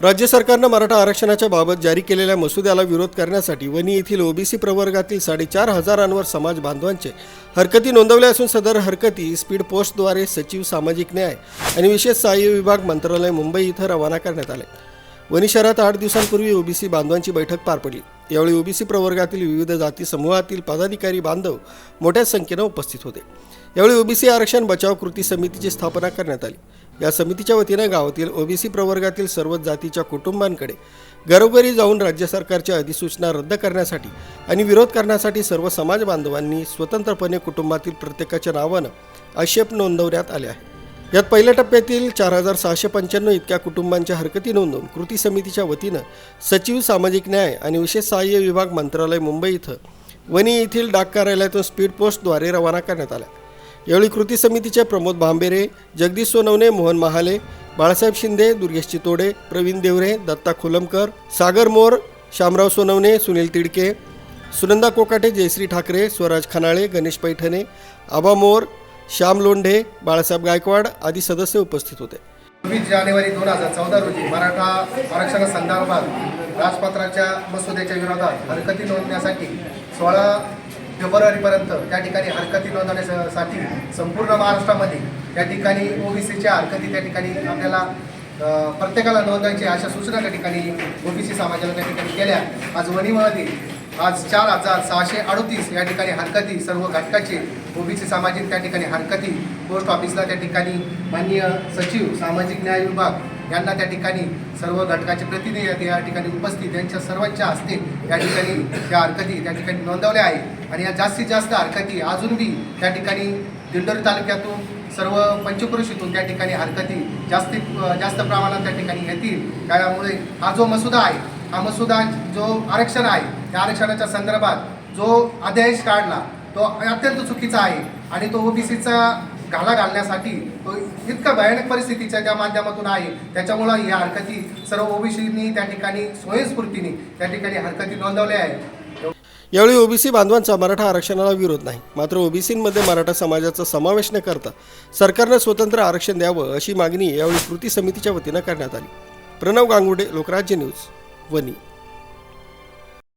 राज्य सरकारनं मराठा आरक्षणाच्या बाबत जारी केलेल्या मसुद्याला विरोध करण्यासाठी वणी येथील ओबीसी प्रवर्गातील साडेचार हजारांवर समाज बांधवांचे हरकती नोंदवल्या असून सदर हरकती स्पीड पोस्टद्वारे सचिव सामाजिक न्याय आणि विशेष सहाय्य विभाग मंत्रालय मुंबई इथं रवाना करण्यात आले. वणी शहरात आठ दिवसांपूर्वी ओबीसी बांधवांची बैठक पार पडली. यावेळी ओबीसी प्रवर्गातील विविध जाती समूहातील पदाधिकारी बांधव मोठ्या संख्येनं उपस्थित होते. यावेळी ओबीसी आरक्षण बचाव कृती समितीची स्थापना करण्यात आली. या समितीच्या वतीनं गावातील ओबीसी प्रवर्गातील सर्व जातीच्या कुटुंबांकडे घरोघरी जाऊन राज्य सरकारच्या अधिसूचना रद्द करण्यासाठी आणि विरोध करण्यासाठी सर्व समाज बांधवांनी स्वतंत्रपणे कुटुंबातील प्रत्येकाच्या नावानं आक्षेप नोंदवण्यात आले आहे यात पहिल्या टप्प्यातील चार हजार सहाशे पंच्याण्णव इतक्या कुटुंबांच्या हरकती नोंदवून कृती समितीच्या वतीनं सचिव सामाजिक न्याय आणि विशेष सहाय्य विभाग मंत्रालय मुंबई इथं वणी येथील डाक कार्यालयातून स्पीड पोस्टद्वारे रवाना करण्यात आल्या यावेळी कृती समितीचे प्रमोद भांबेरे जगदीश सोनवणे मोहन महाले बाळासाहेब शिंदे दुर्गेश चितोडे प्रवीण देवरे दत्ता खोलमकर सागर मोर शामराव सोनवणे सुनील तिडके सुनंदा कोकाटे जयश्री ठाकरे स्वराज खनाळे गणेश पैठणे आबा मोर श्याम लोंढे बाळासाहेब गायकवाड आदी सदस्य उपस्थित होते. वीस जानेवारी दोन हजार चौदा रोजी मराठा आरक्षणासंदर्भात राजपत्राच्या मसुद्याच्या विरोधात हरकती नोंदण्यासाठी सोळा फेब्रुवारीपर्यंत त्या ठिकाणी हरकती नोंदवण्यासाठी संपूर्ण महाराष्ट्रामध्ये त्या ठिकाणी ओबीसीच्या हरकती त्या ठिकाणी आपल्याला प्रत्येकाला नोंदवायची अशा सूचना त्या ठिकाणी ओबीसी समाजाला त्या ठिकाणी केल्या. आज वणीमध्ये आज चार हजार सहाशे अडतीस या ठिकाणी हरकती सर्व घटकाचे ओबीसी सामाजिक त्या ठिकाणी हरकती. पोस्ट ऑफिसला त्या ठिकाणी माननीय सचिव सामाजिक न्याय विभाग यांना त्या ठिकाणी सर्व घटकाचे प्रतिनिधी या ठिकाणी उपस्थित यांच्या सर्वांच्या हस्ते या ठिकाणी त्या हरकती त्या ठिकाणी नोंदवल्या आहे आणि या जास्तीत जास्त हरकती अजून बी त्या ठिकाणी दिंडोरी तालुक्यातून सर्व पंचक्रोशीतून त्या ठिकाणी हरकती जास्तीत जास्त प्रमाणात त्या ठिकाणी येतील. त्यामुळे हा जो मसुदा आहे हा मसुदा जो आरक्षण आहे त्या आरक्षणाच्या संदर्भात जो अध्यादेश काढला तो अत्यंत चुकीचा आहे. आणि तो ओबीसीचा घाला घालण्यासाठी इतका भयानक परिस्थितीच्या त्या माध्यमातून आहे त्याच्यामुळं या हरकती सर्व ओबीसीनी त्या ठिकाणी स्वयंस्फूर्तीने त्या ठिकाणी हरकती नोंदवल्या आहेत. यावेळी ओबीसी बांधवांचा मराठा आरक्षणाला विरोध नाही मात्र ओबीसींमध्ये मराठा समाजाचा समावेश न करता सरकारनं स्वतंत्र आरक्षण द्यावं अशी मागणी यावेळी कृती समितीच्या वतीनं करण्यात आली. प्रणव गांगुडे लोकराज्य न्यूज वनी